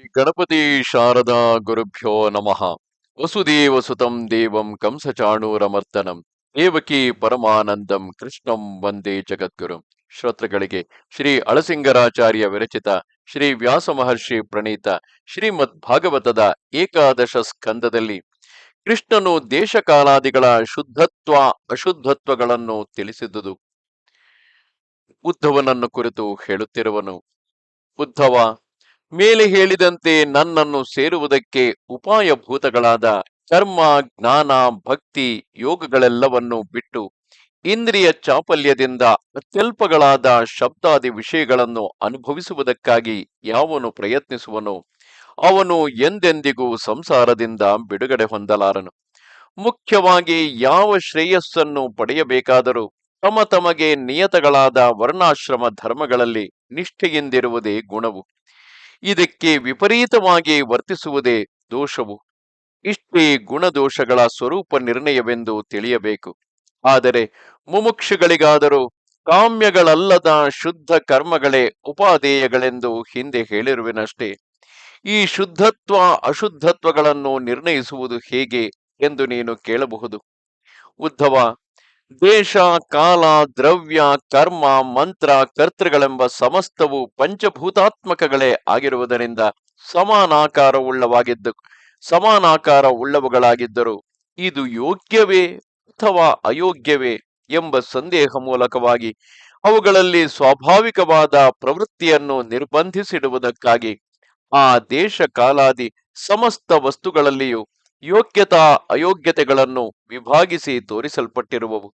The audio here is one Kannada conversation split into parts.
ಗಣಪತಿ ಶಾರದಾ ಗುರುಭ್ಯೋ ನಮಃ. ವಸುದೇವ ಸುತಂ ದೇವಂ ಕಂಸಚಾಣೂರಮರ್ದನಂ. ದೇವಕಿ ಪರಮಾನಂದಂ ಕೃಷ್ಣಂ ವಂದೇ ಜಗದ್ಗುರು. ಶ್ರೋತೃಗಳಿಗೆ ಶ್ರೀ ಅಳಸಿಂಗರಾಚಾರ್ಯ ವಿರಚಿತ ಶ್ರೀ ವ್ಯಾಸ ಮಹರ್ಷಿ ಪ್ರಣೀತ ಶ್ರೀಮದ್ ಭಾಗವತದ ಏಕಾದಶ ಸ್ಕಂದದಲ್ಲಿ ಕೃಷ್ಣನು ದೇಶಕಾಲಾದಿಗಳ ಶುದ್ಧತ್ವ ಅಶುದ್ಧತ್ವಗಳನ್ನು ತಿಳಿಸಿದುದು. ಉದ್ಧವನನ್ನು ಕುರಿತು ಹೇಳುತ್ತಿರುವನು, ಉದ್ಧವ ಮೇಲೆ ಹೇಳಿದಂತೆ ನನ್ನನ್ನು ಸೇರುವುದಕ್ಕೆ ಉಪಾಯಭೂತಗಳಾದ ಕರ್ಮ ಜ್ಞಾನ, ಭಕ್ತಿ, ಯೋಗಗಳೆಲ್ಲವನ್ನು ಬಿಟ್ಟು ಇಂದ್ರಿಯ ಚಾಪಲ್ಯದಿಂದ ಅತ್ಯಲ್ಪಗಳಾದ ಶಬ್ದಾದಿ ವಿಷಯಗಳನ್ನು ಅನುಭವಿಸುವುದಕ್ಕಾಗಿ ಯಾವನು ಪ್ರಯತ್ನಿಸುವನು ಅವನು ಎಂದೆಂದಿಗೂ ಸಂಸಾರದಿಂದ ಬಿಡುಗಡೆ ಹೊಂದಲಾರನು. ಮುಖ್ಯವಾಗಿ ಯಾವ ಶ್ರೇಯಸ್ಸನ್ನು ಪಡೆಯಬೇಕಾದರೂ ತಮ್ಮ ತಮಗೆ ನಿಯತಗಳಾದ ವರ್ಣಾಶ್ರಮ ಧರ್ಮಗಳಲ್ಲಿ ನಿಷ್ಠೆಯಿಂದಿರುವುದೇ ಗುಣವು. ಇದಕ್ಕೆ ವಿಪರೀತವಾಗಿ ವರ್ತಿಸುವುದೇ ದೋಷವು. ಇಷ್ಟೇ ಗುಣದೋಷಗಳ ಸ್ವರೂಪ ನಿರ್ಣಯವೆಂದು ತಿಳಿಯಬೇಕು. ಆದರೆ ಮುಮುಕ್ಷುಗಳಿಗಾದರೂ ಕಾಮ್ಯಗಳಲ್ಲದ ಶುದ್ಧ ಕರ್ಮಗಳೇ ಉಪಾದೇಯಗಳೆಂದು ಹಿಂದೆ ಹೇಳಿರುವೆನಷ್ಟೇ. ಈ ಶುದ್ಧತ್ವ ಅಶುದ್ಧತ್ವಗಳನ್ನು ನಿರ್ಣಯಿಸುವುದು ಹೇಗೆ ಎಂದು ನೀನು ಕೇಳಬಹುದು. ಉದ್ಧವ ದೇಶ ಕಾಲ, ದ್ರವ್ಯ, ಕರ್ಮ, ಮಂತ್ರ, ಕರ್ತೃಗಳೆಂಬ ಸಮಸ್ತವು ಪಂಚಭೂತಾತ್ಮಕಗಳೇ ಆಗಿರುವುದರಿಂದ ಸಮಾನಾಕಾರವುಳ್ಳವಾಗಿದ್ದು ಸಮಾನಾಕಾರ ಉಳ್ಳವುಗಳಾಗಿದ್ದರು ಇದು ಯೋಗ್ಯವೇ ಅಥವಾ ಅಯೋಗ್ಯವೇ ಎಂಬ ಸಂದೇಹ ಮೂಲಕವಾಗಿ ಅವುಗಳಲ್ಲಿ ಸ್ವಾಭಾವಿಕವಾದ ಪ್ರವೃತ್ತಿಯನ್ನು ನಿರ್ಬಂಧಿಸಿಡುವುದಕ್ಕಾಗಿ ಆ ದೇಶ ಕಾಲಾದಿ ಸಮಸ್ತ ವಸ್ತುಗಳಲ್ಲಿಯೂ ಯೋಗ್ಯತಾ, ಅಯೋಗ್ಯತೆಗಳನ್ನು ವಿಭಾಗಿಸಿ ತೋರಿಸಲ್ಪಟ್ಟಿರುವವು.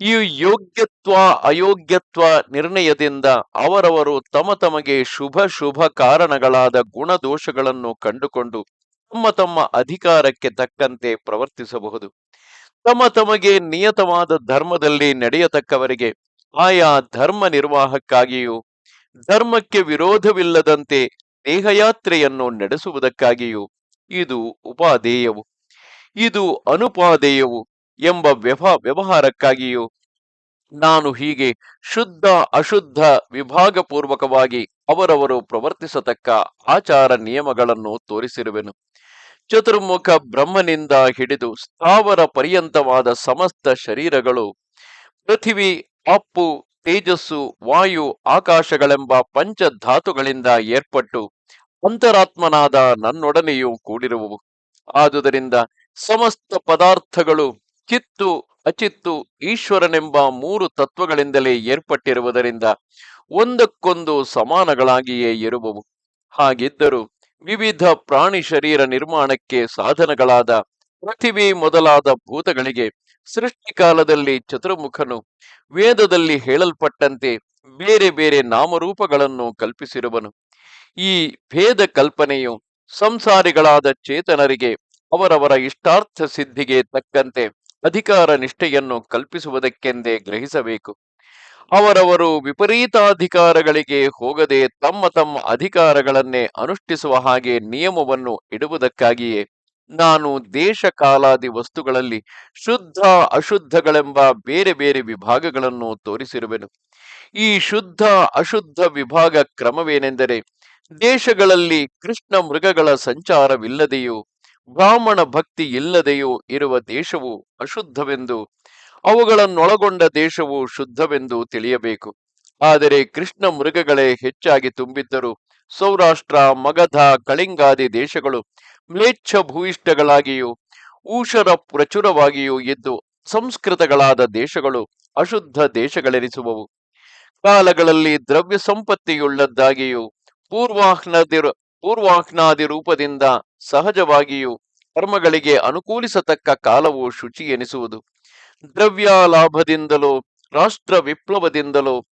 ಈ ಯೋಗ್ಯತ್ವ, ಅಯೋಗ್ಯತ್ವ ನಿರ್ಣಯದಿಂದ ಅವರವರು ತಮ್ಮ ತಮಗೆ ಶುಭ ಶುಭ ಕಾರಣಗಳಾದ ಗುಣದೋಷಗಳನ್ನು ಕಂಡುಕೊಂಡು ತಮ್ಮ ತಮ್ಮ ಅಧಿಕಾರಕ್ಕೆ ತಕ್ಕಂತೆ ಪ್ರವರ್ತಿಸಬಹುದು. ತಮ್ಮ ತಮಗೆ ನಿಯತವಾದ ಧರ್ಮದಲ್ಲಿ ನಡೆಯತಕ್ಕವರಿಗೆ ಆಯಾ ಧರ್ಮ ನಿರ್ವಾಹಕ್ಕಾಗಿಯೂ, ಧರ್ಮಕ್ಕೆ ವಿರೋಧವಿಲ್ಲದಂತೆ ದೇಹಯಾತ್ರೆಯನ್ನು ನಡೆಸುವುದಕ್ಕಾಗಿಯೂ ಇದು ಉಪಾದೇಯವು. ಇದು ಅನುಪಾದೇಯವು. ಎಂಬ ವ್ಯವ ವ್ಯವಹಾರಕ್ಕಾಗಿಯೂ ನಾನು ಹೀಗೆ ಶುದ್ಧ, ಅಶುದ್ಧ, ವಿಭಾಗಪೂರ್ವಕವಾಗಿ ಅವರವರು ಪ್ರವರ್ತಿಸತಕ್ಕ ಆಚಾರ ನಿಯಮಗಳನ್ನು ತೋರಿಸಿರುವೆನು. ಚತುರ್ಮುಖ ಬ್ರಹ್ಮನಿಂದ ಹಿಡಿದು ಸ್ಥಾವರ ಪರ್ಯಂತವಾದ ಸಮಸ್ತ ಶರೀರಗಳು, ಪೃಥಿವಿ, ಅಪ್ಪು, ತೇಜಸ್ಸು, ವಾಯು, ಆಕಾಶಗಳೆಂಬ ಪಂಚಧಾತುಗಳಿಂದ ಏರ್ಪಟ್ಟು ಅಂತರಾತ್ಮನಾದ ನನ್ನೊಡನೆಯೂ ಕೂಡಿರುವವು. ಆದುದರಿಂದ ಸಮಸ್ತ ಪದಾರ್ಥಗಳು ಚಿತ್ತು ಅಚಿತ್ತು ಈಶ್ವರನೆಂಬ ಮೂರು ತತ್ವಗಳಿಂದಲೇ ಏರ್ಪಟ್ಟಿರುವುದರಿಂದ ಒಂದಕ್ಕೊಂದು ಸಮಾನಗಳಾಗಿಯೇ ಇರುವವು. ಹಾಗಿದ್ದರೂ ವಿವಿಧ ಪ್ರಾಣಿ ಶರೀರ ನಿರ್ಮಾಣಕ್ಕೆ ಸಾಧನಗಳಾದ ಪೃಥಿವಿ ಮೊದಲಾದ ಭೂತಗಳಿಗೆ ಸೃಷ್ಟಿಕಾಲದಲ್ಲಿ ಚತುರ್ಮುಖನು ವೇದದಲ್ಲಿ ಹೇಳಲ್ಪಟ್ಟಂತೆ ಬೇರೆ ಬೇರೆ ನಾಮರೂಪಗಳನ್ನು ಕಲ್ಪಿಸಿರುವನು. ಈ ಭೇದ ಕಲ್ಪನೆಯು ಸಂಸಾರಿಗಳಾದ ಚೇತನರಿಗೆ ಅವರವರ ಇಷ್ಟಾರ್ಥ ಸಿದ್ಧಿಗೆ ತಕ್ಕಂತೆ ಅಧಿಕಾರ ನಿಷ್ಠೆಯನ್ನು ಕಲ್ಪಿಸುವುದಕ್ಕೆಂದೇ ಗ್ರಹಿಸಬೇಕು. ಅವರವರು ವಿಪರೀತಾಧಿಕಾರಗಳಿಗೆ ಹೋಗದೆ ತಮ್ಮ ತಮ್ಮ ಅಧಿಕಾರಗಳನ್ನೇ ಅನುಷ್ಠಿಸುವ ಹಾಗೆ ನಿಯಮವನ್ನು ಇಡುವುದಕ್ಕಾಗಿಯೇ ನಾನು ದೇಶ ಕಾಲಾದಿ ವಸ್ತುಗಳಲ್ಲಿ ಶುದ್ಧ ಅಶುದ್ಧಗಳೆಂಬ ಬೇರೆ ಬೇರೆ ವಿಭಾಗಗಳನ್ನು ತೋರಿಸಿರುವೆನು. ಈ ಶುದ್ಧ ಅಶುದ್ಧ ವಿಭಾಗ ಕ್ರಮವೇನೆಂದರೆ ದೇಶಗಳಲ್ಲಿ ಕೃಷ್ಣ ಮೃಗಗಳ ಸಂಚಾರವಿಲ್ಲದೆಯೂ ಬ್ರಾಹ್ಮಣ ಭಕ್ತಿ ಇಲ್ಲದೆಯೂ ಇರುವ ದೇಶವು ಅಶುದ್ಧವೆಂದು, ಅವುಗಳನ್ನೊಳಗೊಂಡ ದೇಶವು ಶುದ್ಧವೆಂದು ತಿಳಿಯಬೇಕು. ಆದರೆ ಕೃಷ್ಣ ಮೃಗಗಳೇ ಹೆಚ್ಚಾಗಿ ತುಂಬಿದ್ದರು, ಸೌರಾಷ್ಟ್ರ, ಮಗಧ, ಕಳಿಂಗಾದಿ ದೇಶಗಳು ಮ್ಲೇಚ್ಛ ಭೂಯಿಷ್ಠಗಳಾಗಿಯೂ ಊಷರ ಪ್ರಚುರವಾಗಿಯೂ ಇದ್ದು, ಸಂಸ್ಕೃತಗಳಾದ ದೇಶಗಳು ಅಶುದ್ಧ ದೇಶಗಳೆನಿಸುವವು. ಕಾಲಗಳಲ್ಲಿ ದ್ರವ್ಯ ಸಂಪತ್ತಿಯುಳ್ಳದ್ದಾಗಿಯೂ ಪೂರ್ವಾಹ್ನದಿ ಪೂರ್ವಾಹ್ನಾದಿ ರೂಪದಿಂದ ಸಹಜವಾಗಿಯೂ ಕರ್ಮಗಳಿಗೆ ಅನುಕೂಲಿಸತಕ್ಕ ಕಾಲವು ಶುಚಿ ಎನಿಸುವುದು. ದ್ರವ್ಯ ಲಾಭದಿಂದಲೋ ರಾಷ್ಟ್ರ ವಿಪ್ಲವದಿಂದಲೋ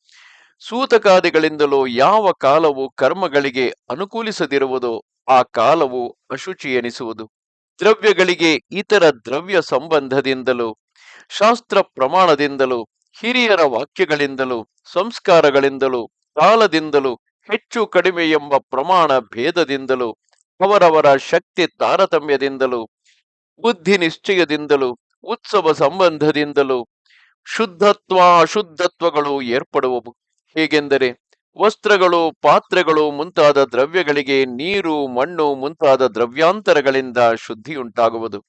ಸೂತಕಾದಿಗಳಿಂದಲೋ ಯಾವ ಕಾಲವು ಕರ್ಮಗಳಿಗೆ ಅನುಕೂಲಿಸದಿರುವುದೋ ಆ ಕಾಲವು ಅಶುಚಿ ಎನಿಸುವುದು. ದ್ರವ್ಯಗಳಿಗೆ ಇತರ ದ್ರವ್ಯ ಸಂಬಂಧದಿಂದಲೂ, ಶಾಸ್ತ್ರ ಪ್ರಮಾಣದಿಂದಲೂ, ಹಿರಿಯರ ವಾಕ್ಯಗಳಿಂದಲೂ, ಸಂಸ್ಕಾರಗಳಿಂದಲೂ, ಕಾಲದಿಂದಲೂ ಹೆಚ್ಚು ಕಡಿಮೆ ಎಂಬ ಪ್ರಮಾಣ ಭೇದದಿಂದಲೂ, ಅವರವರ ಶಕ್ತಿ ತಾರತಮ್ಯದಿಂದಲೂ, ಬುದ್ಧಿ ನಿಶ್ಚಯದಿಂದಲೂ, ಉತ್ಸವ ಸಂಬಂಧದಿಂದಲೂ, ಶುದ್ಧತ್ವ ಅಶುದ್ಧತ್ವಗಳು ಏರ್ಪಡುವವು. ಹೇಗೆಂದರೆ, ವಸ್ತ್ರಗಳು, ಪಾತ್ರೆಗಳು ಮುಂತಾದ ದ್ರವ್ಯಗಳಿಗೆ ನೀರು, ಮಣ್ಣು ಮುಂತಾದ ದ್ರವ್ಯಾಂತರಗಳಿಂದ ಶುದ್ಧಿಯುಂಟಾಗುವುದು.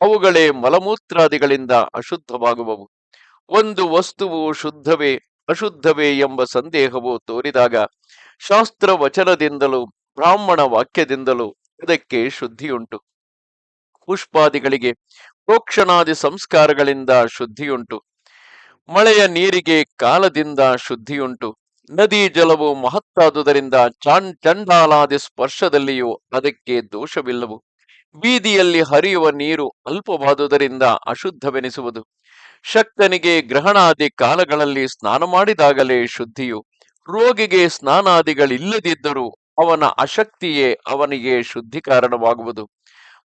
ಅವುಗಳೇ ಮಲಮೂತ್ರಾದಿಗಳಿಂದ ಅಶುದ್ಧವಾಗುವವು. ಒಂದು ವಸ್ತುವು ಶುದ್ಧವೇ, ಅಶುದ್ಧವೇ ಎಂಬ ಸಂದೇಹವು ತೋರಿದಾಗ ಶಾಸ್ತ್ರ ವಚನದಿಂದಲೂ ಬ್ರಾಹ್ಮಣ ವಾಕ್ಯದಿಂದಲೂ ಅದಕ್ಕೆ ಶುದ್ಧಿಯುಂಟು. ಪುಷ್ಪಾದಿಗಳಿಗೆ ಪ್ರೋಕ್ಷಣಾದಿ ಸಂಸ್ಕಾರಗಳಿಂದ ಶುದ್ಧಿಯುಂಟು. ಮಳೆಯ ನೀರಿಗೆ ಕಾಲದಿಂದ ಶುದ್ಧಿಯುಂಟು. ನದಿ ಜಲವು ಮಹತ್ತಾದುದರಿಂದ ಚಾನ್, ಚಂಡಾಲಾದಿ ಸ್ಪರ್ಶದಲ್ಲಿಯೂ ಅದಕ್ಕೆ ದೋಷವಿಲ್ಲವು. ಬೀದಿಯಲ್ಲಿ ಹರಿಯುವ ನೀರು ಅಲ್ಪವಾದುದರಿಂದ ಅಶುದ್ಧವೆನಿಸುವುದು. ಶಕ್ತನಿಗೆ ಗ್ರಹಣಾದಿ ಕಾಲಗಳಲ್ಲಿ ಸ್ನಾನ ಮಾಡಿದಾಗಲೇ ಶುದ್ಧಿಯು ರೋಗಿಗೆ ಸ್ನಾನಾದಿಗಳಿಲ್ಲದಿದ್ದರೂ ಅವನ ಅಶಕ್ತಿಯೇ ಅವನಿಗೆ ಶುದ್ಧಿ ಕಾರಣವಾಗುವುದು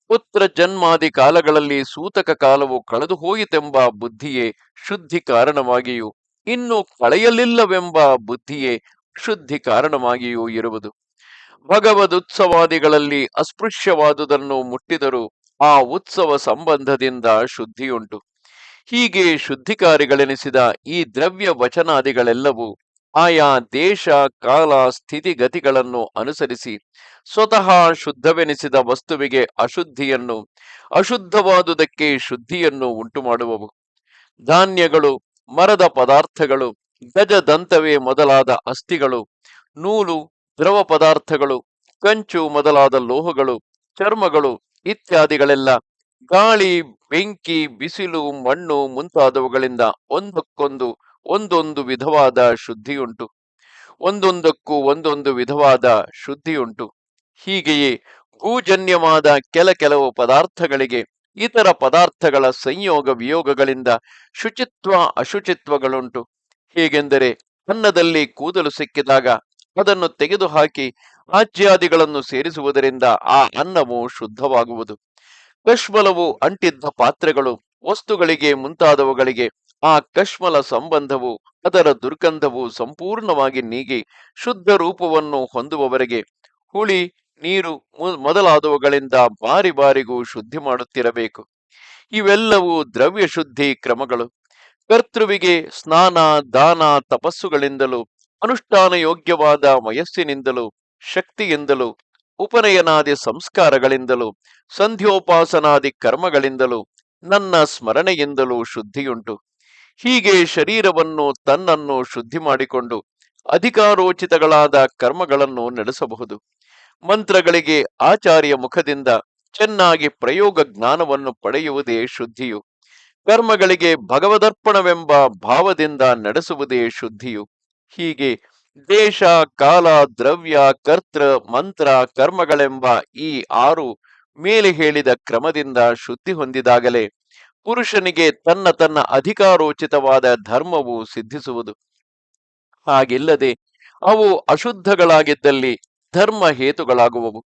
ಪುತ್ರ ಜನ್ಮಾದಿ ಕಾಲಗಳಲ್ಲಿ ಸೂತಕ ಕಾಲವು ಕಳೆದು ಹೋಯಿತೆಂಬ ಬುದ್ಧಿಯೇ ಶುದ್ಧಿ ಕಾರಣವಾಗಿಯೂ ಇನ್ನು ಕಳೆಯಲಿಲ್ಲವೆಂಬ ಬುದ್ಧಿಯೇ ಶುದ್ಧಿ ಕಾರಣವಾಗಿಯೂ ಇರುವುದು. ಭಗವದುತ್ಸವಾದಿಗಳಲ್ಲಿ ಅಸ್ಪೃಶ್ಯವಾದುದನ್ನು ಮುಟ್ಟಿದರೂ ಆ ಉತ್ಸವ ಸಂಬಂಧದಿಂದ ಶುದ್ಧಿಯುಂಟು. ಹೀಗೆ ಶುದ್ಧಿಕಾರಿಗಳೆನಿಸಿದ ಈ ದ್ರವ್ಯ ವಚನಾದಿಗಳೆಲ್ಲವೂ ಆಯಾ ದೇಶ ಕಾಲ ಸ್ಥಿತಿಗತಿಗಳನ್ನು ಅನುಸರಿಸಿ, ಸ್ವತಃ ಶುದ್ಧವೆನಿಸಿದ ವಸ್ತುವಿಗೆ ಅಶುದ್ಧಿಯನ್ನು, ಅಶುದ್ಧವಾದುದಕ್ಕೆ ಶುದ್ಧಿಯನ್ನು ಉಂಟು ಮಾಡುವವು ಧಾನ್ಯಗಳು, ಮರದ ಪದಾರ್ಥಗಳು, ಗಜದಂತವೇ ಮೊದಲಾದ ಅಸ್ಥಿಗಳು, ನೂಲು, ದ್ರವ ಪದಾರ್ಥಗಳು, ಕಂಚು ಮೊದಲಾದ ಲೋಹಗಳು, ಚರ್ಮಗಳು ಇತ್ಯಾದಿಗಳೆಲ್ಲ ಗಾಳಿ, ಬೆಂಕಿ, ಬಿಸಿಲು, ಮಣ್ಣು ಮುಂತಾದವುಗಳಿಂದ ಒಂದಕ್ಕೊಂದು ಒಂದೊಂದು ವಿಧವಾದ ಶುದ್ಧಿಯುಂಟು. ಒಂದೊಂದಕ್ಕೂ ಒಂದೊಂದು ವಿಧವಾದ ಶುದ್ಧಿಯುಂಟು. ಹೀಗೆಯೇ ಭೂಜನ್ಯವಾದ ಕೆಲ ಕೆಲವು ಪದಾರ್ಥಗಳಿಗೆ ಇತರ ಪದಾರ್ಥಗಳ ಸಂಯೋಗ ವಿಯೋಗಗಳಿಂದ ಶುಚಿತ್ವ ಅಶುಚಿತ್ವಗಳುಂಟು. ಹೇಗೆಂದರೆ ಅನ್ನದಲ್ಲಿ ಕೂದಲು ಸಿಕ್ಕಿದಾಗ ಅದನ್ನು ತೆಗೆದುಹಾಕಿ ಆಜ್ಯಾದಿಗಳನ್ನು ಸೇರಿಸುವುದರಿಂದ ಆ ಅನ್ನವು ಶುದ್ಧವಾಗುವುದು. ಕಶ್ಮಲವು ಅಂಟಿದ್ದ ಪಾತ್ರೆಗಳು, ವಸ್ತುಗಳಿಗೆ ಮುಂತಾದವುಗಳಿಗೆ ಆ ಕಶ್ಮಲ ಸಂಬಂಧವು, ಅದರ ದುರ್ಗಂಧವು ಸಂಪೂರ್ಣವಾಗಿ ನೀಗಿ ಶುದ್ಧ ರೂಪವನ್ನು ಹೊಂದುವವರೆಗೆ. ಹುಳಿ, ನೀರು ಮೊದಲಾದವುಗಳಿಂದ ಬಾರಿ ಬಾರಿಗೂ ಶುದ್ಧಿ ಮಾಡುತ್ತಿರಬೇಕು. ಇವೆಲ್ಲವೂ ದ್ರವ್ಯ ಶುದ್ಧಿ ಕ್ರಮಗಳು. ಕರ್ತೃವಿಗೆ ಸ್ನಾನ, ದಾನ ತಪಸ್ಸುಗಳಿಂದಲೂ ಅನುಷ್ಠಾನ ಯೋಗ್ಯವಾದ ವಯಸ್ಸಿನಿಂದಲೂ ಶಕ್ತಿಯಿಂದಲೂ, ಉಪನಯನಾದಿ ಸಂಸ್ಕಾರಗಳಿಂದಲೂ, ಸಂಧ್ಯೋಪಾಸನಾದಿ ಕರ್ಮಗಳಿಂದಲೂ, ನನ್ನ ಸ್ಮರಣೆಯಿಂದಲೂ ಶುದ್ಧಿಯುಂಟು. ಹೀಗೆ ಶರೀರವನ್ನು ತನ್ನನ್ನು ಶುದ್ಧಿ ಮಾಡಿಕೊಂಡು ಅಧಿಕಾರೋಚಿತಗಳಾದ ಕರ್ಮಗಳನ್ನು ನಡೆಸಬಹುದು. ಮಂತ್ರಗಳಿಗೆ ಆಚಾರ್ಯ ಮುಖದಿಂದ ಚೆನ್ನಾಗಿ ಪ್ರಯೋಗ ಜ್ಞಾನವನ್ನು ಪಡೆಯುವುದೇ ಶುದ್ಧಿಯು. ಕರ್ಮಗಳಿಗೆ ಭಗವದರ್ಪಣವೆಂಬ ಭಾವದಿಂದ ನಡೆಸುವುದೇ ಶುದ್ಧಿಯು. ಹೀಗೆ ದೇಶ, ಕಾಲ, ದ್ರವ್ಯ ಕರ್ತೃ ಮಂತ್ರ, ಕರ್ಮಗಳೆಂಬ ಈ ಆರು ಮೇಲೆ ಹೇಳಿದ ಕ್ರಮದಿಂದ ಶುದ್ಧಿ ಹೊಂದಿದಾಗಲೇ ಪುರುಷನಿಗೆ ತನ್ನ ತನ್ನ ಅಧಿಕಾರೋಚಿತವಾದ ಧರ್ಮವು ಸಿದ್ಧಿಸುವುದು. ಹಾಗಿಲ್ಲದೆ ಅವು ಅಶುದ್ಧಗಳಾಗಿದ್ದಲ್ಲಿ ಧರ್ಮ ಹೇತುಗಳಾಗುವವು.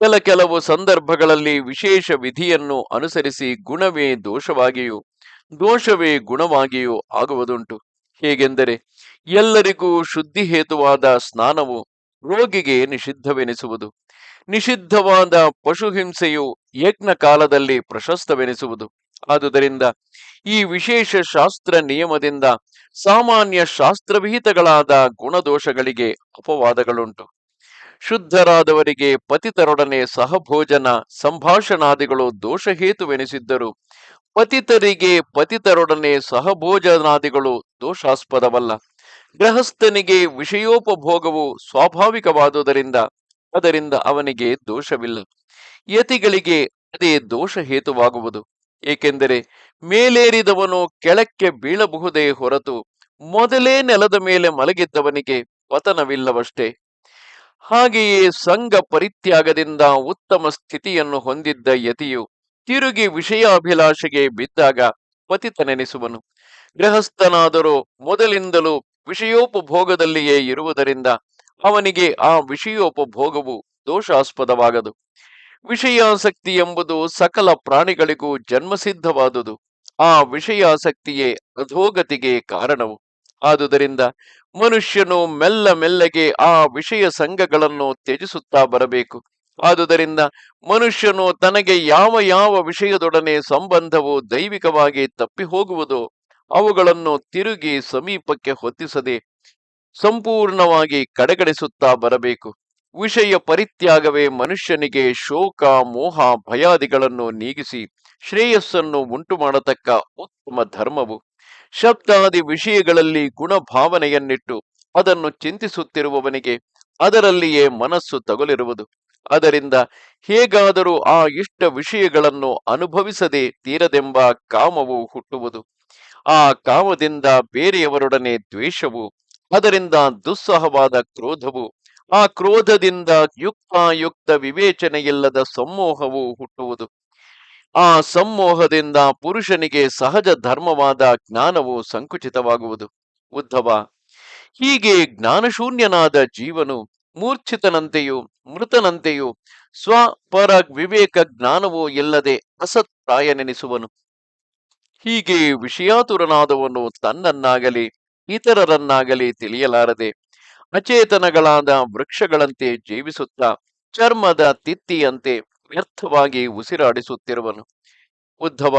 ಕೆಲ ಕೆಲವು ಸಂದರ್ಭಗಳಲ್ಲಿ ವಿಶೇಷ ವಿಧಿಯನ್ನು ಅನುಸರಿಸಿ ಗುಣವೇ ದೋಷವಾಗಿಯೂ, ದೋಷವೇ ಗುಣವಾಗಿಯೂ ಆಗುವುದುಂಟು. ಹೇಗೆಂದರೆ, ಎಲ್ಲರಿಗೂ ಶುದ್ಧಿ ಹೇತುವಾದ ಸ್ನಾನವು ರೋಗಿಗೆ ನಿಷಿದ್ಧವೆನಿಸುವುದು. ನಿಷಿದ್ಧವಾದ ಪಶುಹಿಂಸೆಯು ಯಜ್ಞ ಕಾಲದಲ್ಲಿ ಪ್ರಶಸ್ತವೆನಿಸುವುದು. ಆದುದರಿಂದ ಈ ವಿಶೇಷ ಶಾಸ್ತ್ರ ನಿಯಮದಿಂದ ಸಾಮಾನ್ಯ ಶಾಸ್ತ್ರವಿಹಿತಗಳಾದ ಗುಣದೋಷಗಳಿಗೆ ಅಪವಾದಗಳುಂಟು. ಶುದ್ಧರಾದವರಿಗೆ ಪತಿತರೊಡನೆ ಸಹಭೋಜನ, ಸಂಭಾಷಣಾದಿಗಳು ದೋಷಹೇತುವೆನಿಸಿದ್ದರು ಪತಿತರಿಗೆ ಪತಿತರೊಡನೆ ಸಹಭೋಜನಾದಿಗಳು ದೋಷಾಸ್ಪದವಲ್ಲ. ಗೃಹಸ್ಥನಿಗೆ ವಿಷಯೋಪಭೋಗವು ಸ್ವಾಭಾವಿಕವಾದುದರಿಂದ ಅದರಿಂದ ಅವನಿಗೆ ದೋಷವಿಲ್ಲ. ಯತಿಗಳಿಗೆ ಅದೇ ದೋಷ ಹೇತುವಾಗುವುದು ಏಕೆಂದರೆ ಮೇಲೇರಿದವನು ಕೆಳಕ್ಕೆ ಬೀಳಬಹುದೇ ಹೊರತು ಮೊದಲೇ ನೆಲದ ಮೇಲೆ ಮಲಗಿದ್ದವನಿಗೆ ಪತನವಿಲ್ಲವಷ್ಟೇ ಹಾಗೆಯೇ ಸಂಘ ಪರಿತ್ಯಾಗದಿಂದ ಉತ್ತಮ ಸ್ಥಿತಿಯನ್ನು ಹೊಂದಿದ್ದ ಯತಿಯು ತಿರುಗಿ ವಿಷಯಾಭಿಲಾಷೆಗೆ ಬಿದ್ದಾಗ ಪತಿತನೆನಿಸುವನು. ಗೃಹಸ್ಥನಾದರೂ ಮೊದಲಿಂದಲೂ ವಿಷಯೋಪಭೋಗದಲ್ಲಿಯೇ ಇರುವುದರಿಂದ ಅವನಿಗೆ ಆ ವಿಷಯೋಪಭೋಗವು ದೋಷಾಸ್ಪದವಾಗದು. ವಿಷಯಾಸಕ್ತಿ ಎಂಬುದು ಸಕಲ ಪ್ರಾಣಿಗಳಿಗೂ ಜನ್ಮಸಿದ್ಧವಾದುದು. ಆ ವಿಷಯಾಸಕ್ತಿಯೇ ಅಧೋಗತಿಗೆ ಕಾರಣವು. ಆದುದರಿಂದ ಮನುಷ್ಯನು ಮೆಲ್ಲ ಮೆಲ್ಲಗೆ ಆ ವಿಷಯ ಸಂಘಗಳನ್ನು ತ್ಯಜಿಸುತ್ತಾ ಬರಬೇಕು. ಆದುದರಿಂದ ಮನುಷ್ಯನು ತನಗೆ ಯಾವ ಯಾವ ವಿಷಯದೊಡನೆ ಸಂಬಂಧವು ದೈವಿಕವಾಗಿ ತಪ್ಪಿ ಹೋಗುವುದೋ ಅವುಗಳನ್ನು ತಿರುಗಿ ಸಮೀಪಕ್ಕೆ ಹೊತ್ತಿಸದೆ ಸಂಪೂರ್ಣವಾಗಿ ಕಡೆಗಣಿಸುತ್ತಾ ಬರಬೇಕು. ವಿಷಯ ಪರಿತ್ಯಾಗವೇ ಮನುಷ್ಯನಿಗೆ ಶೋಕ, ಮೋಹ, ಭಯಾದಿಗಳನ್ನು ನೀಗಿಸಿ ಶ್ರೇಯಸ್ಸನ್ನು ಉಂಟು ಮಾಡತಕ್ಕ ಉತ್ತಮ ಧರ್ಮವು. ಶಬ್ದಾದಿ ವಿಷಯಗಳಲ್ಲಿ ಗುಣಭಾವನೆಯನ್ನಿಟ್ಟು ಅದನ್ನು ಚಿಂತಿಸುತ್ತಿರುವವನಿಗೆ ಅದರಲ್ಲಿಯೇ ಮನಸ್ಸು ತಗುಲಿರುವುದು. ಅದರಿಂದ ಹೇಗಾದರೂ ಆ ಇಷ್ಟ ವಿಷಯಗಳನ್ನು ಅನುಭವಿಸದೆ ತೀರದೆಂಬ ಕಾಮವು ಹುಟ್ಟುವುದು. ಆ ಕಾಮದಿಂದ ಬೇರೆಯವರೊಡನೆ ದ್ವೇಷವು, ಅದರಿಂದ ದುಸ್ಸಹವಾದ ಕ್ರೋಧವು ಆ ಕ್ರೋಧದಿಂದ ಯುಕ್ತಾಯುಕ್ತ ವಿವೇಚನೆಯಿಲ್ಲದ ಸಮೋಹವು ಹುಟ್ಟುವುದು. ಆ ಸಮ್ಮೋಹದಿಂದ ಪುರುಷನಿಗೆ ಸಹಜ ಧರ್ಮವಾದ ಜ್ಞಾನವು ಸಂಕುಚಿತವಾಗುವುದು. ಉದ್ಧವ, ಹೀಗೆ ಜ್ಞಾನಶೂನ್ಯನಾದ ಜೀವನು ಮೂರ್ಛಿತನಂತೆಯೂ ಮೃತನಂತೆಯೂ ಸ್ವಪರ ವಿವೇಕ ಜ್ಞಾನವೂ ಇಲ್ಲದೆ ಅಸತ್ತಾಯನೆನಿಸುವನು ಹೀಗೆ ವಿಷಯಾತುರನಾದವನು ತನ್ನನ್ನಾಗಲಿ ಇತರರನ್ನಾಗಲಿ ತಿಳಿಯಲಾರದೆ ಅಚೇತನಗಳಾದ ವೃಕ್ಷಗಳಂತೆ ಜೀವಿಸುತ್ತಾ ಚರ್ಮದ ತಿತ್ತಿಯಂತೆ ವ್ಯರ್ಥವಾಗಿ ಉಸಿರಾಡಿಸುತ್ತಿರುವನು. ಉದ್ಧವ,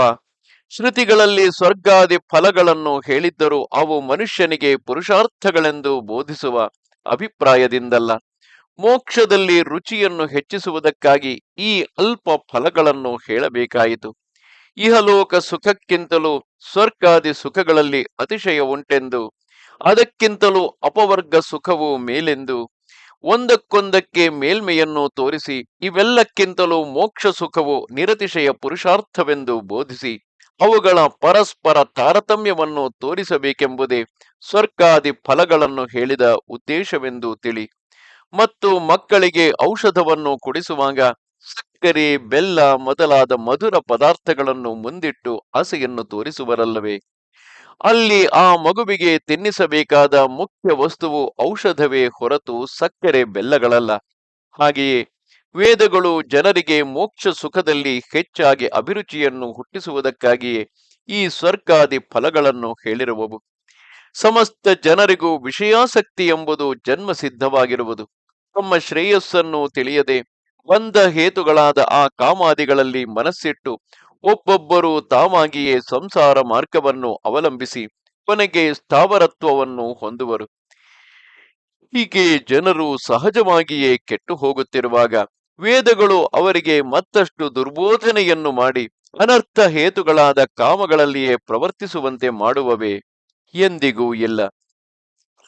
ಶ್ರುತಿಗಳಲ್ಲಿ ಸ್ವರ್ಗಾದಿ ಫಲಗಳನ್ನು ಹೇಳಿದ್ದರೂ ಅವು ಮನುಷ್ಯನಿಗೆ ಪುರುಷಾರ್ಥಗಳೆಂದು ಬೋಧಿಸುವ ಅಭಿಪ್ರಾಯದಿಂದಲ್ಲ. ಮೋಕ್ಷದಲ್ಲಿ ರುಚಿಯನ್ನು ಹೆಚ್ಚಿಸುವುದಕ್ಕಾಗಿ ಈ ಅಲ್ಪ ಫಲಗಳನ್ನು ಹೇಳಬೇಕಾಯಿತು. ಇಹಲೋಕ ಸುಖಕ್ಕಿಂತಲೂ ಸ್ವರ್ಗಾದಿ ಸುಖಗಳಲ್ಲಿ ಅತಿಶಯ ಉಂಟೆಂದು ಅದಕ್ಕಿಂತಲೂ ಅಪವರ್ಗ ಸುಖವು ಮೇಲೆಂದು, ಒಂದಕ್ಕೊಂದಕ್ಕೆ ಮೇಲ್ಮೆಯನ್ನು ತೋರಿಸಿ, ಇವೆಲ್ಲಕ್ಕಿಂತಲೂ ಮೋಕ್ಷ ಸುಖವು ನಿರತಿಶಯ ಪುರುಷಾರ್ಥವೆಂದು ಬೋಧಿಸಿ, ಅವುಗಳ ಪರಸ್ಪರ ತಾರತಮ್ಯವನ್ನು ತೋರಿಸಬೇಕೆಂಬುದೇ ಸ್ವರ್ಗಾದಿ ಫಲಗಳನ್ನು ಹೇಳಿದ ಉದ್ದೇಶವೆಂದು ತಿಳಿ. ಮತ್ತು ಮಕ್ಕಳಿಗೆ ಔಷಧವನ್ನು ಕುಡಿಸುವಾಗ ಸಕ್ಕರೆ, ಬೆಲ್ಲ ಮೊದಲಾದ ಮಧುರ ಪದಾರ್ಥಗಳನ್ನು ಮುಂದಿಟ್ಟು ಆಸೆಯನ್ನು ತೋರಿಸುವರಲ್ಲವೇ? ಅಲ್ಲಿ ಆ ಮಗುವಿಗೆ ತಿನ್ನಿಸಬೇಕಾದ ಮುಖ್ಯ ವಸ್ತುವು ಔಷಧವೇ ಹೊರತು ಸಕ್ಕರೆ ಬೆಲ್ಲಗಳಲ್ಲ. ಹಾಗೆಯೇ ವೇದಗಳು ಜನರಿಗೆ ಮೋಕ್ಷ ಸುಖದಲ್ಲಿ ಹೆಚ್ಚಾಗಿ ಅಭಿರುಚಿಯನ್ನು ಹುಟ್ಟಿಸುವುದಕ್ಕಾಗಿಯೇ ಈ ಸ್ವರ್ಗಾದಿ ಫಲಗಳನ್ನು ಹೇಳಿರುವವು. ಸಮಸ್ತ ಜನರಿಗೂ ವಿಷಯಾಸಕ್ತಿ ಎಂಬುದು ಜನ್ಮ ಸಿದ್ಧವಾಗಿರುವುದು. ತಮ್ಮ ಶ್ರೇಯಸ್ಸನ್ನು ತಿಳಿಯದೆ ಬಂದ ಹೇತುಗಳಾದ ಆ ಕಾಮಾದಿಗಳಲ್ಲಿ ಮನಸ್ಸಿಟ್ಟು ಒಬ್ಬೊಬ್ಬರು ತಾವಾಗಿಯೇ ಸಂಸಾರ ಮಾರ್ಗವನ್ನು ಅವಲಂಬಿಸಿ ಕೊನೆಗೆ ಸ್ಥಾವರತ್ವವನ್ನು ಹೊಂದುವರು. ಹೀಗೆ ಜನರು ಸಹಜವಾಗಿಯೇ ಕೆಟ್ಟು ಹೋಗುತ್ತಿರುವಾಗ ವೇದಗಳು ಅವರಿಗೆ ಮತ್ತಷ್ಟು ದುರ್ಬೋಧನೆಯನ್ನು ಮಾಡಿ ಅನರ್ಥ ಹೇತುಗಳಾದ ಕಾಮಗಳಲ್ಲಿಯೇ ಪ್ರವರ್ತಿಸುವಂತೆ ಮಾಡುವವೇ ಎಂದಿಗೂ ಇಲ್ಲ.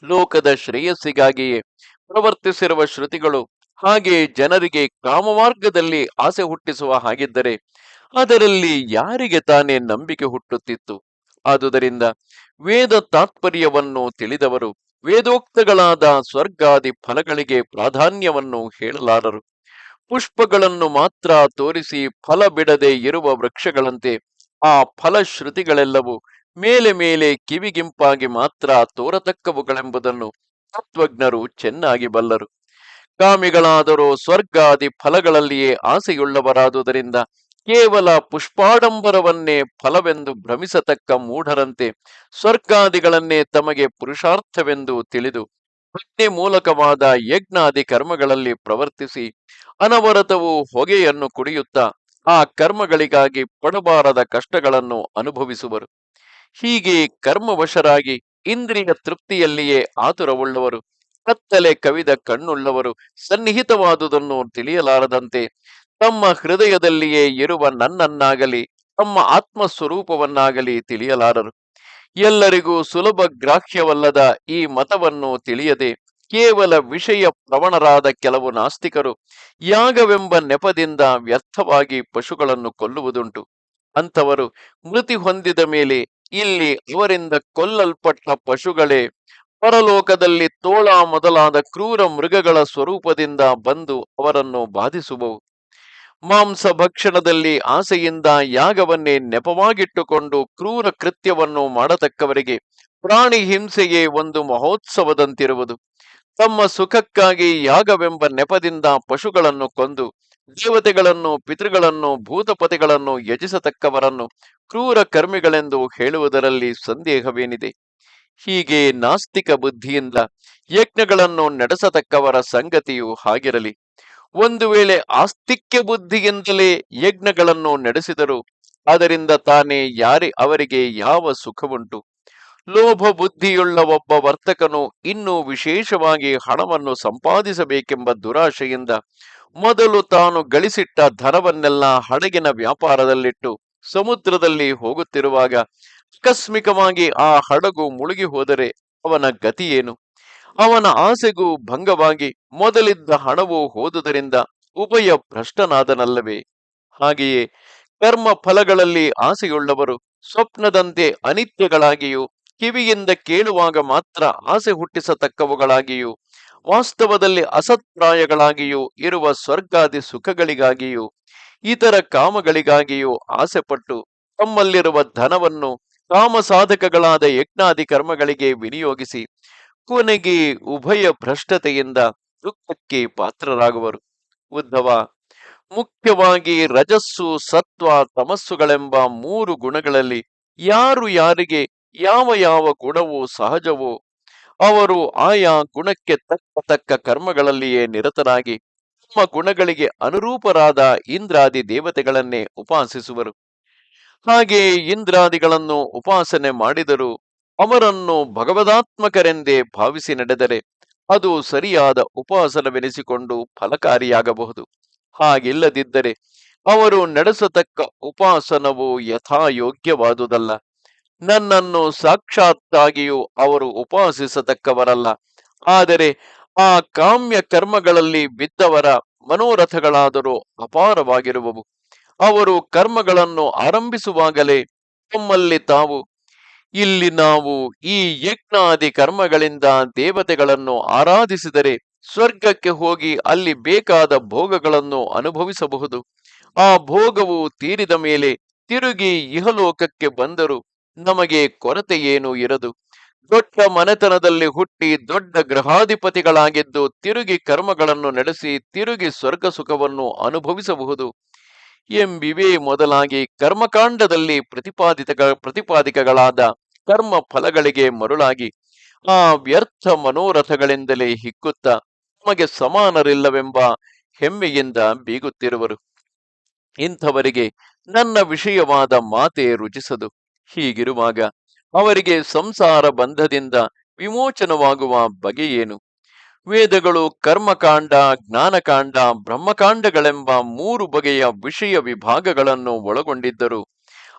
ಲೋಕದ ಶ್ರೇಯಸ್ಸಿಗಾಗಿಯೇ ಪ್ರವರ್ತಿಸಿರುವ ಶ್ರುತಿಗಳು ಹಾಗೆ ಜನರಿಗೆ ಕಾಮಮಾರ್ಗದಲ್ಲಿ ಆಸೆ ಹುಟ್ಟಿಸುವ ಹಾಗಿದ್ದರೆ ಅದರಲ್ಲಿ ಯಾರಿಗೆ ತಾನೇ ನಂಬಿಕೆ ಹುಟ್ಟುತ್ತಿತ್ತು? ಆದುದರಿಂದ ವೇದ ತಾತ್ಪರ್ಯವನ್ನು ತಿಳಿದವರು, ವೇದೋಕ್ತಗಳಾದ ಸ್ವರ್ಗಾದಿ ಫಲಗಳಿಗೆ ಪ್ರಾಧಾನ್ಯವನ್ನು ಹೇಳಲಾರರು. ಪುಷ್ಪಗಳನ್ನು ಮಾತ್ರ ತೋರಿಸಿ ಫಲ ಬಿಡದೆ ಇರುವ ವೃಕ್ಷಗಳಂತೆ ಆ ಫಲಶ್ರುತಿಗಳೆಲ್ಲವೂ ಮೇಲೆ ಮೇಲೆ ಕಿವಿಗಿಂಪಾಗಿ ಮಾತ್ರ ತೋರತಕ್ಕವುಗಳೆಂಬುದನ್ನು ತತ್ವಜ್ಞರು ಚೆನ್ನಾಗಿ ಬಲ್ಲರು. ಕಾಮಿಗಳಾದರೂ ಸ್ವರ್ಗಾದಿ ಫಲಗಳಲ್ಲಿಯೇ ಆಸೆಯುಳ್ಳವರಾದುದರಿಂದ ಕೇವಲ ಪುಷ್ಪಾಡಂಬರವನ್ನೇ ಫಲವೆಂದು ಭ್ರಮಿಸತಕ್ಕ ಮೂಢರಂತೆ ಸ್ವರ್ಗಾದಿಗಳನ್ನೇ ತಮಗೆ ಪುರುಷಾರ್ಥವೆಂದು ತಿಳಿದು ಅಗ್ನಿ ಮೂಲಕವಾದ ಯಜ್ಞಾದಿ ಕರ್ಮಗಳಲ್ಲಿ ಪ್ರವರ್ತಿಸಿ ಅನವರತವು ಹೊಗೆಯನ್ನು ಕುಡಿಯುತ್ತಾ ಆ ಕರ್ಮಗಳಿಗಾಗಿ ಪಡಬಾರದ ಕಷ್ಟಗಳನ್ನು ಅನುಭವಿಸುವರು. ಹೀಗೆ ಕರ್ಮವಶರಾಗಿ ಇಂದ್ರಿಯ ತೃಪ್ತಿಯಲ್ಲಿಯೇ ಆತುರವುಳ್ಳವರು, ಕತ್ತಲೆ ಕವಿದ ಕಣ್ಣುಳ್ಳವರು ಸನ್ನಿಹಿತವಾದುದನ್ನು ತಿಳಿಯಲಾರದಂತೆ ತಮ್ಮ ಹೃದಯದಲ್ಲಿಯೇ ಇರುವ ನನ್ನನ್ನಾಗಲಿ, ತಮ್ಮ ಆತ್ಮ ಸ್ವರೂಪವನ್ನಾಗಲಿ ತಿಳಿಯಲಾರರು. ಎಲ್ಲರಿಗೂ ಸುಲಭ ಗ್ರಾಹ್ಯವಲ್ಲದ ಈ ಮತವನ್ನು ತಿಳಿಯದೆ ಕೇವಲ ವಿಷಯ ಪ್ರವಣರಾದ ಕೆಲವು ನಾಸ್ತಿಕರು ಯಾಗವೆಂಬ ನೆಪದಿಂದ ವ್ಯರ್ಥವಾಗಿ ಪಶುಗಳನ್ನು ಕೊಲ್ಲುವುದುಂಟು. ಅಂಥವರು ಮೃತಿ ಹೊಂದಿದ ಮೇಲೆ ಇಲ್ಲಿ ಅವರಿಂದ ಕೊಲ್ಲಲ್ಪಟ್ಟ ಪಶುಗಳೇ ಪರಲೋಕದಲ್ಲಿ ತೋಳ ಮೊದಲಾದ ಕ್ರೂರ ಮೃಗಗಳ ಸ್ವರೂಪದಿಂದ ಬಂದು ಅವರನ್ನು ಬಾಧಿಸುವವು. ಮಾಂಸ ಭಕ್ಷಣದಲ್ಲಿ ಆಸೆಯಿಂದ ಯಾಗವನ್ನೇ ನೆಪವಾಗಿಟ್ಟುಕೊಂಡು ಕ್ರೂರ ಕೃತ್ಯವನ್ನು ಮಾಡತಕ್ಕವರಿಗೆ ಪ್ರಾಣಿ ಹಿಂಸೆಯೇ ಒಂದು ಮಹೋತ್ಸವದಂತಿರುವುದು. ತಮ್ಮ ಸುಖಕ್ಕಾಗಿ ಯಾಗವೆಂಬ ನೆಪದಿಂದ ಪಶುಗಳನ್ನು ಕೊಂದು ದೇವತೆಗಳನ್ನು, ಪಿತೃಗಳನ್ನು, ಭೂತಪತಿಗಳನ್ನು ಯಜಿಸತಕ್ಕವರನ್ನು ಕ್ರೂರ ಕರ್ಮಿಗಳೆಂದು ಹೇಳುವುದರಲ್ಲಿ ಸಂದೇಹವೇನಿದೆ? ಹೀಗೆ ನಾಸ್ತಿಕ ಬುದ್ಧಿಯಿಂದ ಯಜ್ಞಗಳನ್ನು ನಡೆಸತಕ್ಕವರ ಸಂಗತಿಯು ಹಾಗಿರಲಿ. ಒಂದು ವೇಳೆ ಆಸ್ತಿಕ್ಯ ಬುದ್ಧಿಯಿಂದಲೇ ಯಜ್ಞಗಳನ್ನು ನಡೆಸಿದರು, ಅದರಿಂದ ತಾನೇ ಯಾರಿ ಅವರಿಗೆ ಯಾವ ಸುಖವುಂಟು. ಲೋಭ ಬುದ್ಧಿಯುಳ್ಳ ಒಬ್ಬ ವರ್ತಕನು ಇನ್ನೂ ವಿಶೇಷವಾಗಿ ಹಣವನ್ನು ಸಂಪಾದಿಸಬೇಕೆಂಬ ದುರಾಶೆಯಿಂದ ಮೊದಲು ತಾನು ಗಳಿಸಿಟ್ಟ ಧನವನ್ನೆಲ್ಲ ಹಡಗಿನ ವ್ಯಾಪಾರದಲ್ಲಿಟ್ಟು ಸಮುದ್ರದಲ್ಲಿ ಹೋಗುತ್ತಿರುವಾಗ ಆಕಸ್ಮಿಕವಾಗಿ ಆ ಹಡಗು ಮುಳುಗಿ ಹೋದರೆ ಅವನ ಗತಿಯೇನು ಅವನ ಆಸೆಗೂ ಭಂಗವಾಗಿ ಮೊದಲಿದ್ದ ಹಣವು ಹೋದುದರಿಂದ ಉಭಯ ಭ್ರಷ್ಟನಾದನಲ್ಲವೇ? ಹಾಗೆಯೇ ಕರ್ಮ ಫಲಗಳಲ್ಲಿ ಆಸೆಯುಳ್ಳವರು ಸ್ವಪ್ನದಂತೆ ಅನಿತ್ಯಗಳಾಗಿಯೂ, ಕಿವಿಯಿಂದ ಕೇಳುವಾಗ ಮಾತ್ರ ಆಸೆ ಹುಟ್ಟಿಸತಕ್ಕವುಗಳಾಗಿಯೂ, ವಾಸ್ತವದಲ್ಲಿ ಅಸತ್ಪ್ರಾಯಗಳಾಗಿಯೂ ಇರುವ ಸ್ವರ್ಗಾದಿ ಸುಖಗಳಿಗಾಗಿಯೂ, ಇತರ ಕಾಮಗಳಿಗಾಗಿಯೂ ಆಸೆಪಟ್ಟು ತಮ್ಮಲ್ಲಿರುವ ಧನವನ್ನು ಕಾಮ ಸಾಧಕಗಳಾದ ಯಜ್ಞಾದಿ ಕರ್ಮಗಳಿಗೆ ವಿನಿಯೋಗಿಸಿ ಕೊನೆಗೆ ಉಭಯ ಭ್ರಷ್ಟತೆಯಿಂದ ದುಃಖಕ್ಕೆ ಪಾತ್ರರಾಗುವರು. ಉದ್ಧವ, ಮುಖ್ಯವಾಗಿ ರಜಸ್ಸು, ಸತ್ವ, ತಮಸ್ಸುಗಳೆಂಬ ಮೂರು ಗುಣಗಳಲ್ಲಿ ಯಾರು ಯಾರಿಗೆ ಯಾವ ಯಾವ ಗುಣವೋ ಸಹಜವೋ ಅವರು ಆಯಾ ಗುಣಕ್ಕೆ ತಕ್ಕ ತಕ್ಕ ಕರ್ಮಗಳಲ್ಲಿಯೇ ನಿರತರಾಗಿ ತಮ್ಮ ಗುಣಗಳಿಗೆ ಅನುರೂಪರಾದ ಇಂದ್ರಾದಿ ದೇವತೆಗಳನ್ನೇ ಉಪಾಸಿಸುವರು. ಹಾಗೆ ಇಂದ್ರಾದಿಗಳನ್ನು ಉಪಾಸನೆ ಮಾಡಿದರೂ ಅವರನ್ನು ಭಗವದಾತ್ಮಕರೆಂದೇ ಭಾವಿಸಿ ನಡೆದರೆ ಅದು ಸರಿಯಾದ ಉಪಾಸನವೆನಿಸಿಕೊಂಡು ಫಲಕಾರಿಯಾಗಬಹುದು. ಹಾಗಿಲ್ಲದಿದ್ದರೆ ಅವರು ನಡೆಸತಕ್ಕ ಉಪಾಸನವು ಯಥಾಯೋಗ್ಯವಾದುದಲ್ಲ. ನನ್ನನ್ನು ಸಾಕ್ಷಾತ್ತಾಗಿಯೂ ಅವರು ಉಪಾಸಿಸತಕ್ಕವರಲ್ಲ. ಆದರೆ ಆ ಕಾಮ್ಯ ಕರ್ಮಗಳಲ್ಲಿ ಬಿದ್ದವರ ಮನೋರಥಗಳಾದರೂ ಅಪಾರವಾಗಿರುವವು. ಅವರು ಕರ್ಮಗಳನ್ನು ಆರಂಭಿಸುವಾಗಲೇ ತಮ್ಮಲ್ಲಿ ತಾವು ಇಲ್ಲಿ ನಾವು ಈ ಯಜ್ಞಾದಿ ಕರ್ಮಗಳಿಂದ ದೇವತೆಗಳನ್ನು ಆರಾಧಿಸಿದರೆ ಸ್ವರ್ಗಕ್ಕೆ ಹೋಗಿ ಅಲ್ಲಿ ಬೇಕಾದ ಭೋಗಗಳನ್ನು ಅನುಭವಿಸಬಹುದು. ಆ ಭೋಗವು ತೀರಿದ ಮೇಲೆ ತಿರುಗಿ ಇಹಲೋಕಕ್ಕೆ ಬಂದರು ನಮಗೆ ಕೊರತೆ ಏನು ಇರದು. ದೊಡ್ಡ ಮನೆತನದಲ್ಲಿ ಹುಟ್ಟಿ ದೊಡ್ಡ ಗ್ರಹಾಧಿಪತಿಗಳಾಗಿದ್ದು ತಿರುಗಿ ಕರ್ಮಗಳನ್ನು ನಡೆಸಿ ತಿರುಗಿ ಸ್ವರ್ಗ ಸುಖವನ್ನು ಅನುಭವಿಸಬಹುದು. ಎಂಬಿವೆ ಮೊದಲಾಗಿ ಕರ್ಮಕಾಂಡದಲ್ಲಿ ಪ್ರತಿಪಾದಿತ ಪ್ರತಿಪಾದಿಕಗಳಾದ ಕರ್ಮ ಫಲಗಳಿಗೆ ಮರುಳಾಗಿ ಆ ವ್ಯರ್ಥ ಮನೋರಥಗಳಿಂದಲೇ ಹಿಕ್ಕುತ್ತ ತಮಗೆ ಸಮಾನರಿಲ್ಲವೆಂಬ ಹೆಮ್ಮೆಯಿಂದ ಬೀಗುತ್ತಿರುವರು. ಇಂಥವರಿಗೆ ನನ್ನ ವಿಷಯವಾದ ಮಾತೆ ರುಚಿಸದು. ಹೀಗಿರುವಾಗ ಅವರಿಗೆ ಸಂಸಾರ ಬಂಧದಿಂದ ವಿಮೋಚನವಾಗುವ ಬಗೆಯೇನು? ವೇದಗಳು ಕರ್ಮಕಾಂಡ, ಜ್ಞಾನಕಾಂಡ, ಬ್ರಹ್ಮಕಾಂಡಗಳೆಂಬ ಮೂರು ಬಗೆಯ ವಿಷಯ ವಿಭಾಗಗಳನ್ನು ಒಳಗೊಂಡಿದ್ದರು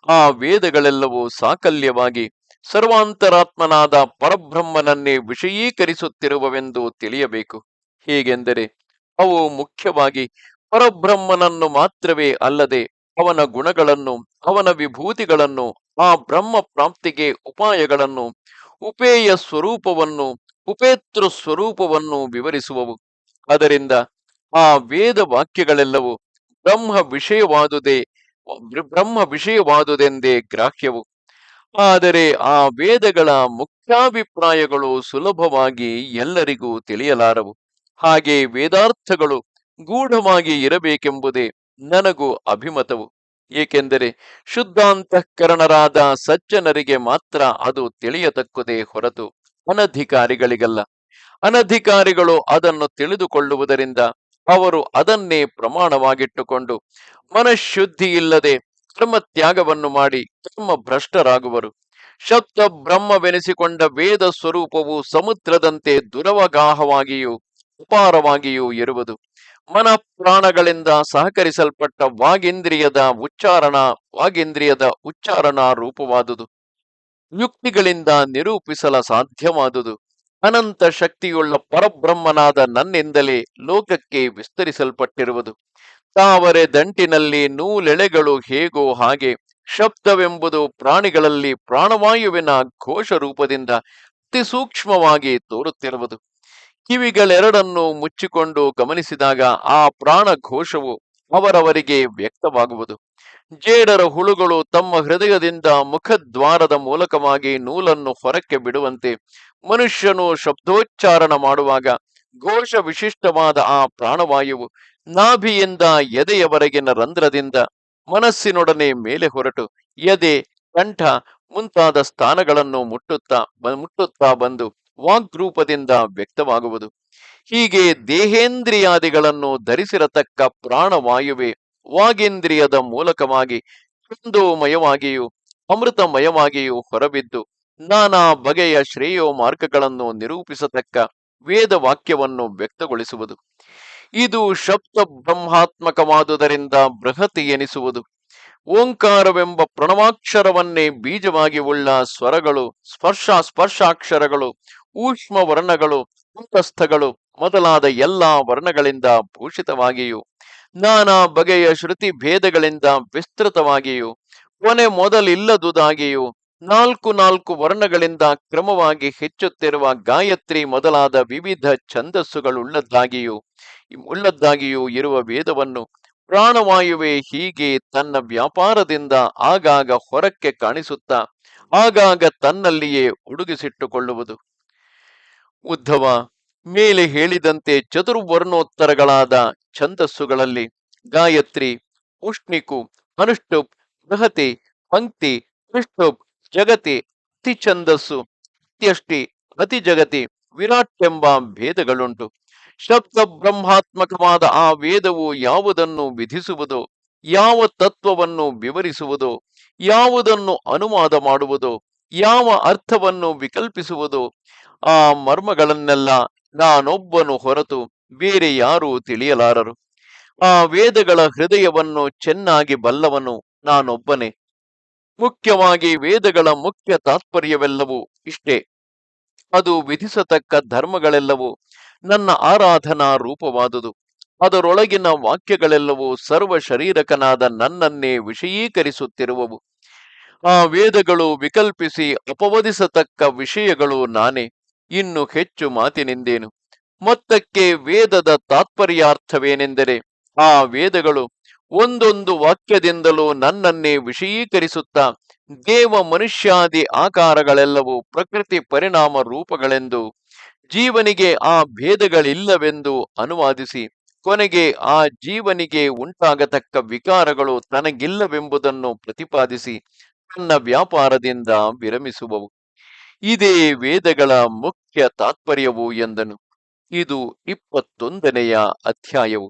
ಆ ವೇದಗಳೆಲ್ಲವೂ ಸಾಕಲ್ಯವಾಗಿ ಸರ್ವಾಂತರಾತ್ಮನಾದ ಪರಬ್ರಹ್ಮನನ್ನೇ ವಿಷಯೀಕರಿಸುತ್ತಿರುವವೆಂದು ತಿಳಿಯಬೇಕು. ಹೇಗೆಂದರೆ, ಅವು ಮುಖ್ಯವಾಗಿ ಪರಬ್ರಹ್ಮನನ್ನು ಮಾತ್ರವೇ ಅಲ್ಲದೆ ಅವನ ಗುಣಗಳನ್ನು, ಅವನ ವಿಭೂತಿಗಳನ್ನು, ಆ ಬ್ರಹ್ಮ ಪ್ರಾಪ್ತಿಗೆ ಉಪಾಯಗಳನ್ನು, ಉಪೇಯ ಸ್ವರೂಪವನ್ನು, ಉಪೇತೃ ಸ್ವರೂಪವನ್ನು ವಿವರಿಸುವವು. ಅದರಿಂದ ಆ ವೇದ ವಾಕ್ಯಗಳೆಲ್ಲವೂ ಬ್ರಹ್ಮ ವಿಷಯವಾದುದೇ, ಬ್ರಹ್ಮ ವಿಷಯವಾದುದೆಂದೇ ಗ್ರಾಹ್ಯವು. ಆದರೆ ಆ ವೇದಗಳ ಮುಖ್ಯಾಭಿಪ್ರಾಯಗಳು ಸುಲಭವಾಗಿ ಎಲ್ಲರಿಗೂ ತಿಳಿಯಲಾರವು. ಹಾಗೆ ವೇದಾರ್ಥಗಳು ಗೂಢವಾಗಿ ಇರಬೇಕೆಂಬುದೇ ನನಗೂ ಅಭಿಮತವು. ಏಕೆಂದರೆ ಶುದ್ಧಾಂತಃಕರಣರಾದ ಸಜ್ಜನರಿಗೆ ಮಾತ್ರ ಅದು ತಿಳಿಯತಕ್ಕುದೇ ಹೊರತು ಅನಧಿಕಾರಿಗಳಿಗಲ್ಲ. ಅನಧಿಕಾರಿಗಳು ಅದನ್ನು ತಿಳಿದುಕೊಳ್ಳುವುದರಿಂದ ಅವರು ಅದನ್ನೇ ಪ್ರಮಾಣವಾಗಿಟ್ಟುಕೊಂಡು ಮನಃಶುದ್ಧಿ ಇಲ್ಲದೆ ಕರ್ಮ ತ್ಯಾಗವನ್ನು ಮಾಡಿ ಕರ್ಮ ಭ್ರಷ್ಟರಾಗುವರು ಶಬ್ದ ಬ್ರಹ್ಮವೆನಿಸಿಕೊಂಡ ವೇದ ಸ್ವರೂಪವು ಸಮುದ್ರದಂತೆ ದುರವಗಾಹವಾಗಿಯೂ ಉಪಾರವಾಗಿಯೂ ಇರುವುದು. ಮನ ಪ್ರಾಣಗಳಿಂದ ಸಹಕರಿಸಲ್ಪಟ್ಟ ವಾಗೇಂದ್ರಿಯದ ಉಚ್ಚಾರಣ ವಾಗೇಂದ್ರಿಯದ ಉಚ್ಚಾರಣಾ ರೂಪವಾದುದು. ಯುಕ್ತಿಗಳಿಂದ ನಿರೂಪಿಸಲ ಸಾಧ್ಯವಾದುದು. ಅನಂತ ಶಕ್ತಿಯುಳ್ಳ ಪರಬ್ರಹ್ಮನಾದ ನನ್ನಿಂದಲೇ ಲೋಕಕ್ಕೆ ವಿಸ್ತರಿಸಲ್ಪಟ್ಟಿರುವುದು. ತಾವರೆ ದಂಟಿನಲ್ಲಿ ನೂಲೆಳೆಗಳು ಹೇಗೋ ಹಾಗೆ ಶಬ್ದವೆಂಬುದು ಪ್ರಾಣಿಗಳಲ್ಲಿ ಪ್ರಾಣವಾಯುವಿನ ಘೋಷ ರೂಪದಿಂದ ಅತಿ ಸೂಕ್ಷ್ಮವಾಗಿ ತೋರುತ್ತಿರುವುದು. ಕಿವಿಗಳೆರಡನ್ನು ಮುಚ್ಚಿಕೊಂಡು ಗಮನಿಸಿದಾಗ ಆ ಪ್ರಾಣ ಘೋಷವು ಅವರವರಿಗೆ ವ್ಯಕ್ತವಾಗುವುದು. ಜೇಡರ ಹುಳುಗಳು ತಮ್ಮ ಹೃದಯದಿಂದ ಮುಖದ್ವಾರದ ಮೂಲಕವಾಗಿ ನೂಲನ್ನು ಹೊರಕ್ಕೆ ಬಿಡುವಂತೆ ಮನುಷ್ಯನು ಶಬ್ದೋಚ್ಚಾರಣ ಮಾಡುವಾಗ ಘೋಷ ವಿಶಿಷ್ಟವಾದ ಆ ಪ್ರಾಣವಾಯುವು ನಾಭಿಯಿಂದ ಎದೆಯವರೆಗಿನ ರಂಧ್ರದಿಂದ ಮನಸ್ಸಿನೊಡನೆ ಮೇಲೆ ಹೊರಟು. ಎದೆ, ಕಂಠ ಮುಂತಾದ ಸ್ಥಾನಗಳನ್ನು ಮುಟ್ಟುತ್ತಾ ಮುಟ್ಟುತ್ತಾ ಬಂದು ವಾಗ್ರೂಪದಿಂದ ವ್ಯಕ್ತವಾಗುವುದು. ಹೀಗೆ ದೇಹೇಂದ್ರಿಯಾದಿಗಳನ್ನು ಧರಿಸಿರತಕ್ಕ ಪ್ರಾಣವಾಯುವೆ ವಾಗೇಂದ್ರಿಯದ ಮೂಲಕವಾಗಿ ಚಂದೋಮಯವಾಗಿಯೂ ಅಮೃತಮಯವಾಗಿಯೂ ಹೊರಬಿದ್ದು, ನಾನಾ ಬಗೆಯ ಶ್ರೇಯೋ ಮಾರ್ಗಗಳನ್ನು ನಿರೂಪಿಸತಕ್ಕ ವೇದ ವಾಕ್ಯವನ್ನು ವ್ಯಕ್ತಗೊಳಿಸುವುದು. ಇದು ಶಬ್ದ ಬ್ರಹ್ಮಾತ್ಮಕವಾದುದರಿಂದ ಬೃಹತಿ ಎನಿಸುವುದು. ಓಂಕಾರವೆಂಬ ಪ್ರಣವಾಕ್ಷರವನ್ನೇ ಬೀಜವಾಗಿ ಉಳ್ಳ ಸ್ವರಗಳು, ಸ್ಪರ್ಶ ಸ್ಪರ್ಶಾಕ್ಷರಗಳು ಊಷ್ಮ ವರ್ಣಗಳು ಅಂತಸ್ಥಗಳು ಮೊದಲಾದ ಎಲ್ಲಾ ವರ್ಣಗಳಿಂದ ಭೂಷಿತವಾಗಿಯೂ, ನಾನಾ ಬಗೆಯ ಶ್ರುತಿ ಭೇದಗಳಿಂದ ವಿಸ್ತೃತವಾಗಿಯೂ, ಕೊನೆ ಮೊದಲಿಲ್ಲದುದಾಗಿಯೂ ನಾಲ್ಕು ನಾಲ್ಕು ವರ್ಣಗಳಿಂದ ಕ್ರಮವಾಗಿ ಹೆಚ್ಚುತ್ತಿರುವ ಗಾಯತ್ರಿ ಮೊದಲಾದ ವಿವಿಧ ಛಂದಸ್ಸುಗಳುಳ್ಳದ್ದಾಗಿಯೂ, ಉಳ್ಳದ್ದಾಗಿಯೂ ಇರುವ ವೇದವನ್ನು ಪ್ರಾಣವಾಯುವೆ ಹೀಗೆ ತನ್ನ ವ್ಯಾಪಾರದಿಂದ ಆಗಾಗ ಹೊರಕ್ಕೆ ಕಾಣಿಸುತ್ತಾ, ಆಗಾಗ ತನ್ನಲ್ಲಿಯೇ ಉಡುಗಿಸಿಟ್ಟುಕೊಳ್ಳುವುದು ಉದ್ಧವ, ಮೇಲೆ ಹೇಳಿದಂತೆ ಚತುರ್ವರ್ಣೋತ್ತರಗಳಾದ ಛಂದಸ್ಸುಗಳಲ್ಲಿ ಗಾಯತ್ರಿ, ಉಷ್ಣಿಕು ಅನುಷ್ಠುಪ್ ಬೃಹತಿ, ಪಂಕ್ತಿ ತ್ರಿಷ್ಠುಪ್ ಜಗತಿ ಅತಿ ಛಂದಸ್ಸು ಅತ್ಯಷ್ಟಿ ಅತಿ ಜಗತಿ ವಿರಾಟ್ ಎಂಬ ಭೇದಗಳುಂಟು. ಶಬ್ದ ಬ್ರಹ್ಮಾತ್ಮಕವಾದ ಆ ವೇದವು ಯಾವುದನ್ನು ವಿಧಿಸುವುದು, ಯಾವ ತತ್ವವನ್ನು ವಿವರಿಸುವುದು, ಯಾವುದನ್ನು ಅನುವಾದ ಮಾಡುವುದು, ಯಾವ ಅರ್ಥವನ್ನು ವಿಕಲ್ಪಿಸುವುದು, ಆ ಮರ್ಮಗಳನ್ನೆಲ್ಲ ನಾನೊಬ್ಬನು ಹೊರತು ಬೇರೆ ಯಾರೂ ತಿಳಿಯಲಾರರು. ಆ ವೇದಗಳ ಹೃದಯವನ್ನು ಚೆನ್ನಾಗಿ ಬಲ್ಲವನು ನಾನೊಬ್ಬನೇ. ಮುಖ್ಯವಾಗಿ ವೇದಗಳ ಮುಖ್ಯ ತಾತ್ಪರ್ಯವೆಲ್ಲವೂ ಇಷ್ಟೇ. ಅದು ವಿಧಿಸತಕ್ಕ ಧರ್ಮಗಳೆಲ್ಲವೂ ನನ್ನ ಆರಾಧನಾ ರೂಪವಾದುದು. ಅದರೊಳಗಿನ ವಾಕ್ಯಗಳೆಲ್ಲವೂ ಸರ್ವ ಶರೀರಕನಾದ ನನ್ನನ್ನೇ ವಿಷಯೀಕರಿಸುತ್ತಿರುವವು. ಆ ವೇದಗಳು ವಿಕಲ್ಪಿಸಿ ಅಪವದಿಸತಕ್ಕ ವಿಷಯಗಳು ನಾನೇ. ಇನ್ನು ಹೆಚ್ಚು ಮಾತಿನಿಂದೇನು? ಮೊತ್ತಕ್ಕೆ ವೇದದ ತಾತ್ಪರ್ಯಾರ್ಥವೇನೆಂದರೆ, ಆ ವೇದಗಳು ಒಂದೊಂದು ವಾಕ್ಯದಿಂದಲೂ ನನ್ನನ್ನೇ ವಿಷಯೀಕರಿಸುತ್ತಾ ದೇವ ಮನುಷ್ಯಾದಿ ಆಕಾರಗಳೆಲ್ಲವೂ ಪ್ರಕೃತಿ ಪರಿಣಾಮ ರೂಪಗಳೆಂದು ಜೀವನಿಗೆ ಆ ಭೇದಗಳಿಲ್ಲವೆಂದು ಅನುವಾದಿಸಿ ಕೊನೆಗೆ ಆ ಜೀವನಿಗೆ ಉಂಟಾಗತಕ್ಕ ವಿಕಾರಗಳು ತನಗಿಲ್ಲವೆಂಬುದನ್ನು ಪ್ರತಿಪಾದಿಸಿ ತನ್ನ ವ್ಯಾಪಾರದಿಂದ ವಿರಮಿಸುವವು. ಇದೇ ವೇದಗಳ ಮುಖ್ಯ ತಾತ್ಪರ್ಯವು ಎಂದನು. ಇದು ಇಪ್ಪತ್ತೊಂದನೆಯ ಅಧ್ಯಾಯವು.